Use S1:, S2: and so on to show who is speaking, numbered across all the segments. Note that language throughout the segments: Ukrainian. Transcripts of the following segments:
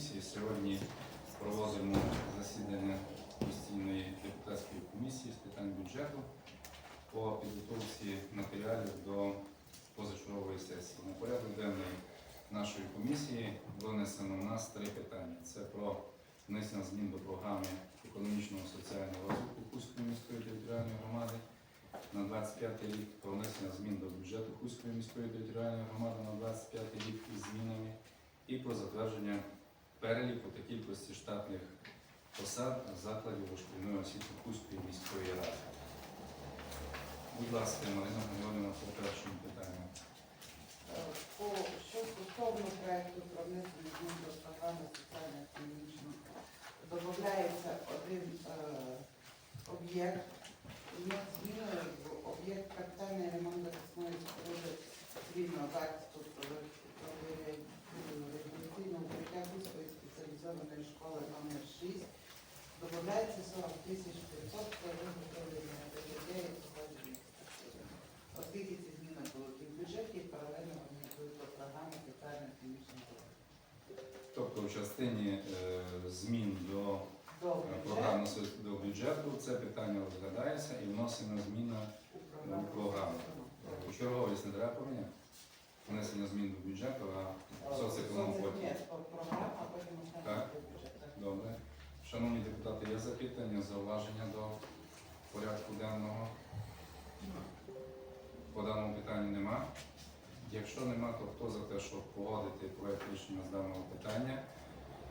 S1: комісії. Сьогодні проводимо засідання постійної депутатської комісії з питань бюджету по підготовці матеріалів до позачергової сесії. На порядок денний нашої комісії винесено у нас три питання. Це про внесення змін до програми економічного соціального розвитку Кузької міської територіальної громади на 25 рік, про внесення змін до бюджету Кузької міської територіальної громади на 25 рік із змінами і про затвердження переліку та кількості штатних посад закладів дошкільної освіти Кузької міської ради. Будь ласка, Марина Григорівна, по першому питанню.
S2: По що стосовно проекту про внесення змін до програми соціально-економічного додається один е, об'єкт. Змінили в об'єкт капітальний ремонт захисної споруди цивільного захисту школи номер 6 Додається 40 тисяч 500 це виготовлення ДДД і проходження. Оскільки ці зміни були в бюджеті, і паралельно вони були по програмі соціально-економічного розвитку.
S1: Тобто в частині е, змін до е, програми до бюджету це питання розглядається і вносимо зміни
S2: у
S1: в програму. У черговість не треба поміняти. Внесення змін до бюджету, а соцеконом потім.
S2: Ні, програма, потім
S1: Добре. Шановні депутати, є запитання, зауваження до порядку денного? По даному питанню нема. Якщо нема, то хто за те, щоб погодити проект рішення з даного питання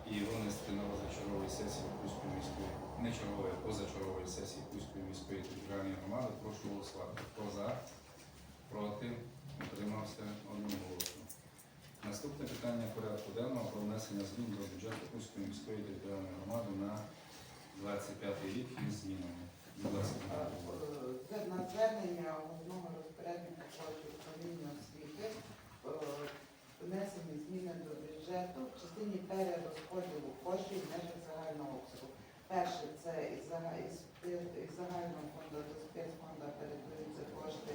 S1: і винести на розгляд чергової сесії Кузької міської, не чергової, позачергової сесії Кузької міської територіальної громади, прошу голосувати. Хто за, проти, утримався одноголосно. Наступне питання порядку денного про внесення змін до бюджету Кузької міської територіальної громади на 25 рік із змінами. Будь ласка,
S2: Е, на звернення головного розпорядника управління освіти е, внесені зміни до бюджету в частині перерозподілу коштів в межах загального обсягу. Перше, це із загального фонду до спецфонду передаються кошти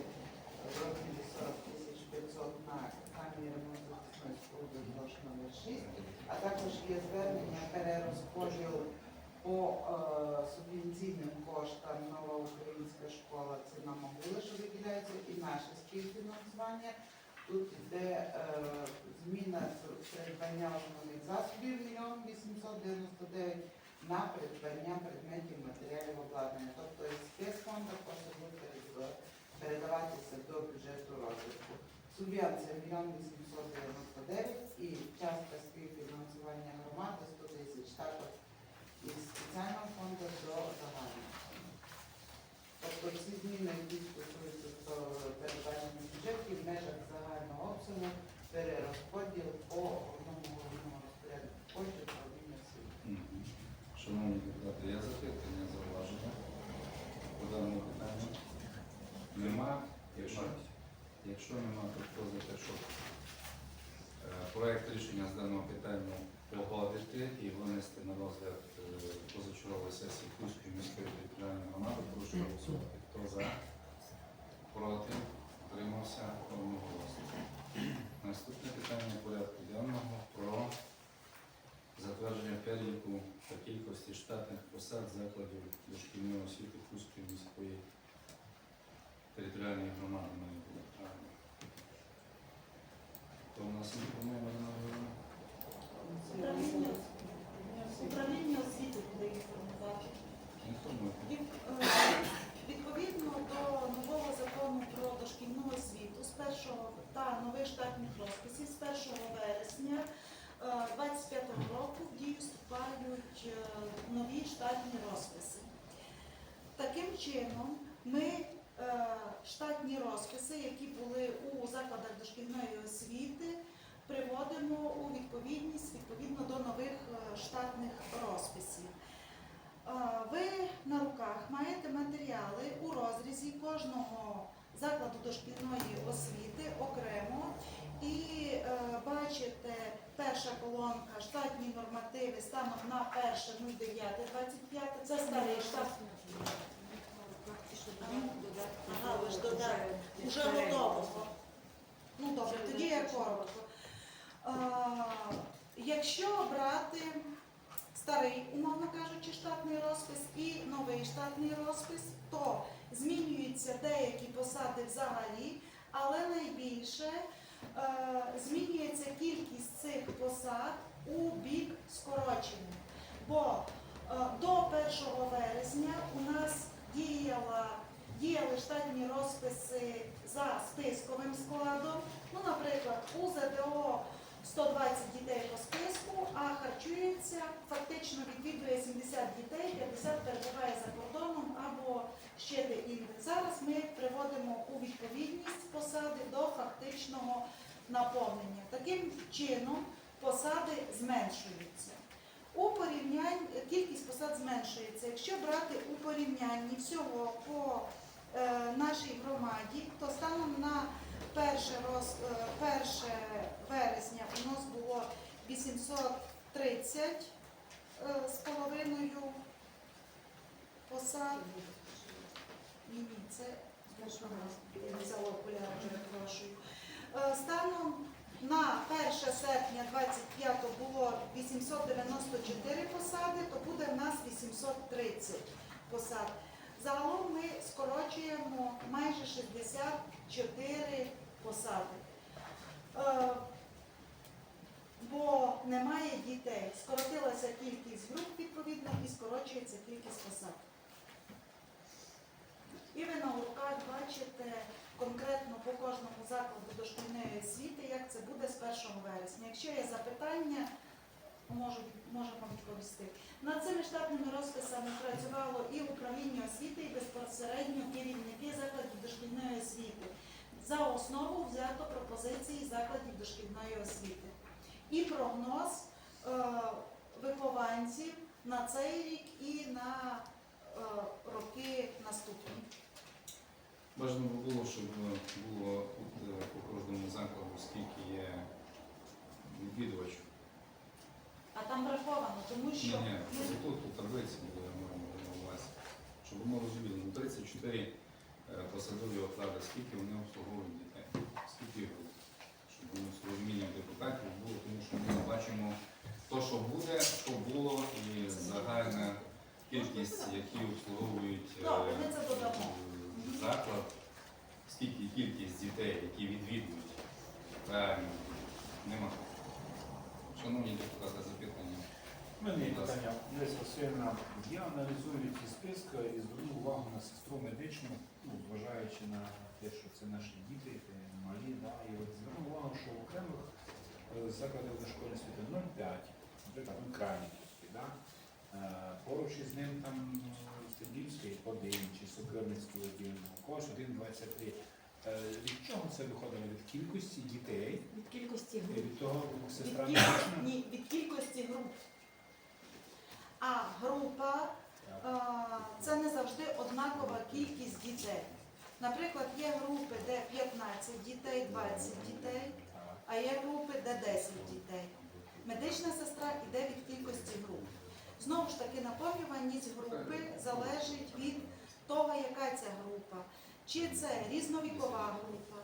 S2: в розмірі 40 тисяч 500 на камінь ремонт захисної споруди ЗОЖ номер 6, а також є звернення перерозподіл по е, субвенційним коштам нова українська школа, це на могили, що виділяється, і наше співфінансування. Тут йде е, зміна з придбання основних засобів 1 899 на придбання предметів матеріалів обладнання. Тобто із спецфонду кошти будуть передаватися до бюджету розвитку. Субвенція 1 899 і частка співфінансування громади 100 тисяч також із спеціального фонду до загального фонду. Тобто ці зміни, які стосуються до передбачення бюджетів в межах загального обсягу, перерозподіл по одному головному розпорядку коштів управління освіти.
S1: Шановні депутати, є запитання, зауваження по даному питанню? Нема? Якщо, якщо нема, то хто за те, щоб е, проект рішення з даного питання погодити і винести на розгляд е, позачергової сесії Кузької міської територіальної громади, прошу голосувати. Хто за? Проти? Утримався одноголосно. Наступне питання порядку денного про затвердження переліку та кількості штатних посад закладів дошкільної освіти Кузької міської територіальної громади має бути правильно. То у нас інформує Марина Григорівна?
S3: Управління, управління освіти буде інформувати.
S1: Інформуйте.
S3: Е, Відповідно до нового закону про дошкільну освіту з 1 та нових штатних розписів з 1 вересня 2025 року в дію вступають е, нові штатні розписи. Таким чином, ми е, штатні розписи, які були у закладах дошкільної освіти, приводимо у відповідність відповідно до нових е, штатних розписів. Е, Ви на руках маєте матеріали у розрізі кожного закладу дошкільної освіти окремо і е, бачите перша колонка штатні нормативи станом на 1.09.25. Це старий штат. Ага, ви ж додали. Уже готового. Ну добре, тоді я коротко. А, Якщо брати старий, умовно кажучи, штатний розпис і новий штатний розпис, то змінюються деякі посади взагалі, але найбільше е, змінюється кількість цих посад у бік скорочення. Бо е, до 1 вересня у нас діяла, діяли штатні розписи за списковим складом. Ну, наприклад, у ЗДО 120 дітей по списку, а харчується, фактично відвідує 70 дітей, 50 перебуває за кордоном або ще де-інде. Зараз ми приводимо у відповідність посади до фактичного наповнення. Таким чином посади зменшуються. У порівнянні кількість посад зменшується. Якщо брати у порівнянні всього по е, нашій громаді, то станом на 1, роз, е, 1 вересня у нас було 830 е, з половиною посад. Ні, ні, це я взяла окуляри, перепрошую. Е, Станом на 1 серпня 25 було 894 посади, то буде в нас 830 посад. Загалом ми скорочуємо майже 64 посади. Е, Бо немає дітей. Скоротилася кількість груп відповідно і скорочується кількість посад. І ви на уроках бачите конкретно по кожному закладу дошкільної освіти, як це буде з 1 вересня. Якщо є запитання, можу, відповісти. Над цими штатними розписами працювало і управління освіти, і безпосередньо керівники закладів дошкільної освіти. За основу взято пропозиції закладів дошкільної освіти. І прогноз е, вихованців на цей рік і на е, роки наступні.
S1: Бажано було, щоб було от, е, по кожному закладу, скільки є відвідувачів.
S3: А там враховано, тому
S1: Ні,
S3: що
S1: ні, щоб тут у таблиці було я на увазі. Щоб ми розуміли, ну 34 е, посадові оклади, скільки вони обслуговують дітей, скільки груп. Щоб у нас розуміння депутатів було, тому що ми бачимо то, що буде, що було, і загальна кількість, які обслуговують е, е, заклад, скільки кількість дітей, які відвідують, правильно, нема. Шановні депутати, запитання.
S4: У мене є питання. Леся Васильівна, я аналізую ці списки і звернув увагу на сестру медичну, ну, зважаючи на те, що це наші діти, малі, да, і от звернув увагу, що в окремих е, закладах дошкільної освіти 0,5, наприклад, Крайніківський, да, е, поруч із ним там е, Стебільський один, чи Сокирницький один, у когось 1,23. Е, Від чого це виходило? Від кількості дітей,
S3: від кількості груп.
S4: від того сестра
S3: Від кіль- Ні, від кількості груп. А група е, це не завжди однакова кількість дітей. Наприклад, є групи, де 15 дітей, 20 дітей, а є групи, де 10 дітей. Медична сестра йде від кількості груп. Знову ж таки, наповнюваність групи залежить від того, яка це група. Чи це різновікова група,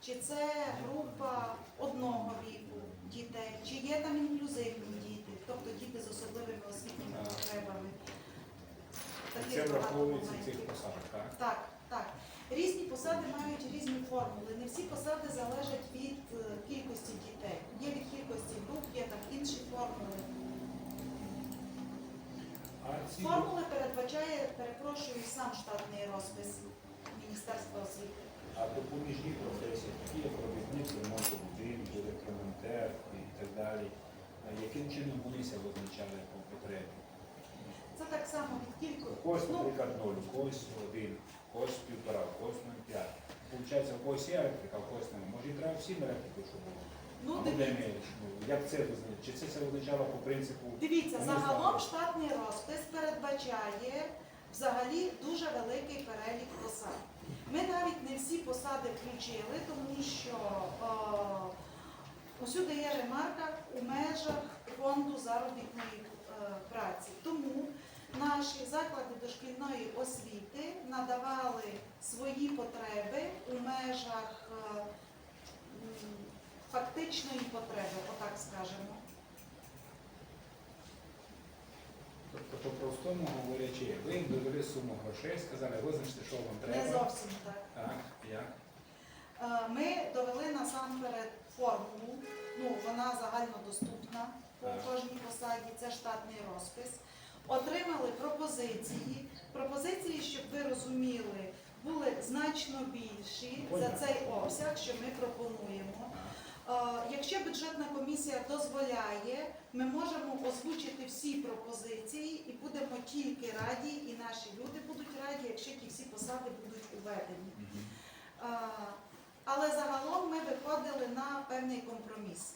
S3: чи це група одного віку дітей, чи є там інклюзивні діти, тобто діти з особливими освітніми
S4: Це враховується в цих посадах, так?
S3: Так, так. Різні посади мають різні формули. Не всі посади залежать від е, кількості дітей. Є від кількості груп, є там інші формули.
S4: А ці
S3: Формули передбачає, перепрошую, сам штатний розпис Міністерства освіти.
S4: а допоміжні професії, такі як робітник, ремонту будинку, електромонтер і так далі. А Яким чином вони себе визначали по потребі?
S3: Це так само від
S4: У
S3: кількості.
S4: когось,
S3: Ну,
S4: наприклад, ноль, когось один, когось півтора, когось ноль п'ять. Получається, у когось є електрика, у когось немає. Може і треба всім електрику, щоб було.
S3: ну
S4: а буде
S3: дивіться.
S4: Ну, як це визначає? Чи це це визначало по принципу?
S3: Дивіться,
S4: Ну,
S3: загалом
S4: знаю.
S3: штатний розпис передбачає взагалі дуже великий перелік посад. Ми навіть не всі посади включили, тому що е, усюди є ремарка у межах фонду заробітної е, праці. Тому наші заклади дошкільної освіти надавали свої потреби у межах е, фактичної потреби, отак скажемо.
S4: Тобто по-простому говорячи, ви їм довели суму грошей, сказали, визначте, що вам треба.
S3: Не зовсім так.
S4: Так, як?
S3: Е, Ми довели насамперед формулу, ну вона загальнодоступна по кожній посаді, це штатний розпис. Отримали пропозиції. Пропозиції, щоб ви розуміли, були значно більші за цей обсяг, що ми пропонуємо. Е, Якщо бюджетна комісія дозволяє, ми можемо озвучити всі пропозиції і будемо тільки раді, і наші люди будуть раді, якщо ті всі посади будуть уведені. Е, Але загалом ми виходили на певний компроміс.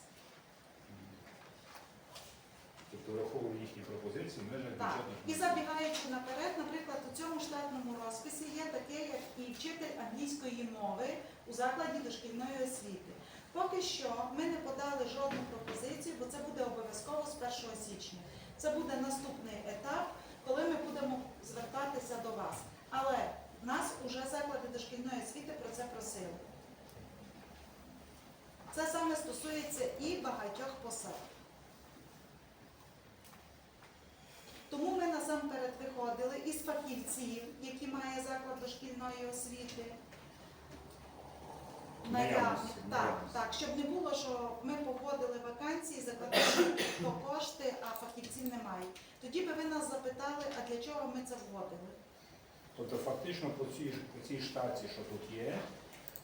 S4: Тобто враховували їхні пропозиції в межах
S3: Так.
S4: бюджетних.
S3: І забігаючи наперед, наприклад, у цьому штатному розписі є таке, як і вчитель англійської мови у закладі дошкільної освіти. Поки що ми не подали жодну пропозицію, бо це буде обов'язково з 1 січня. Це буде наступний етап, коли ми будемо звертатися до вас. Але нас уже заклади дошкільної освіти про це просили. Це саме стосується і багатьох посад. Тому ми насамперед виходили із фахівців, які має заклад дошкільної освіти.
S4: Наявності,
S3: так, так, щоб не було, що ми погодили вакансії, закладали по кошти, а фахівців немає. Тоді би ви нас запитали, а для чого ми це вводили?
S4: Тобто фактично по цій, по цій штаті, що тут є,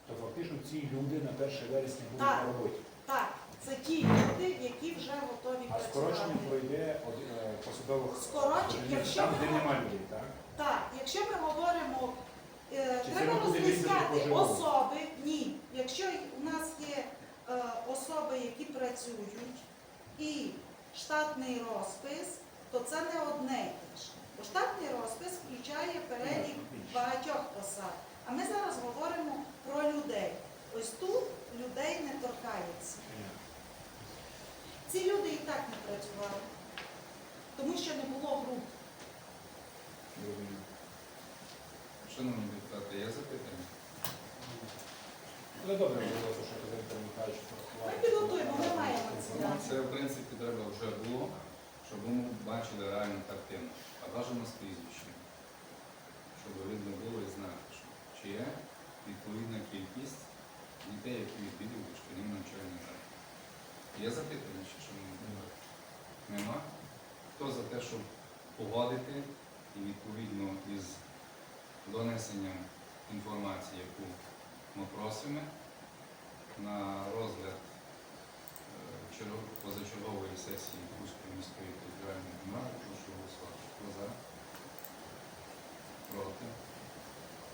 S4: то фактично ці люди на 1 вересня будуть на роботі.
S3: Так, це ті люди, які вже готові
S4: А скорочення
S3: працювати.
S4: пройде е, посадових
S3: Скорочення, якщо
S4: там, де
S3: говоримо-
S4: нема людей, так?
S3: Так, якщо ми говоримо, е,
S4: Чи це
S3: треба
S4: буде відповідь по
S3: особи. Ні. Якщо у нас є е, особи, які працюють, і штатний розпис, то це не одне й те ж. Бо штатний розпис включає перелік багатьох посад. А ми зараз говоримо про людей. Ось тут людей не торкається. Ці люди і так не працювали, тому що не було груп.
S1: Шановні депутати, є запитання?
S4: Ну, добре було, що Казимир Михайлович.
S3: Ми підготуємо, ми маємо ці
S1: Ну,
S3: дані.
S1: Це, в принципі, треба вже було, щоб ми бачили реальну картину. А бажано з прізвищем. Щоб видно було і знати, що чи є відповідна кількість дітей, які відвідують дошкільні навчальні заклади. Є запитання, чи що нема? Хто за те, щоб погодити і відповідно із донесенням інформації, яку ми просимо, на розгляд е, позачергової сесії Курської міської територіальної громади, прошу голосувати. Хто за? Проти?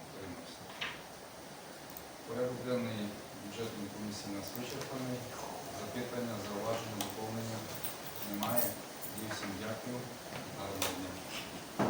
S1: Утримався. Порядок денний бюджетної комісії нас вичерпаний. Запитання, зауваження, доповнення немає. І всім дякую. Гарного дня.